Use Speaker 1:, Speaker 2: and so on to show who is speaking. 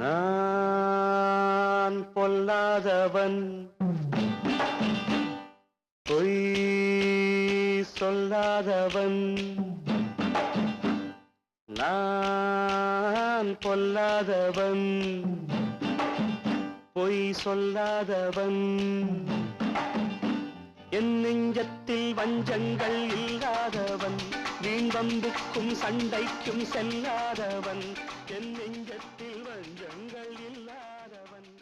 Speaker 1: நான் பொல்லாதவன். பொய் சொல்லாதவன். நான் பொல்லாதவன். பொய் சொல்லாதவன். என் நெஞ்சத்தில் வஞ்சங்கள் இல்லாத வம்புக்கும் சண்டைக்கும் செல்லாதவன். என் நெஞ்சத்தில் வஞ்சங்கள் இல்லாதவன்.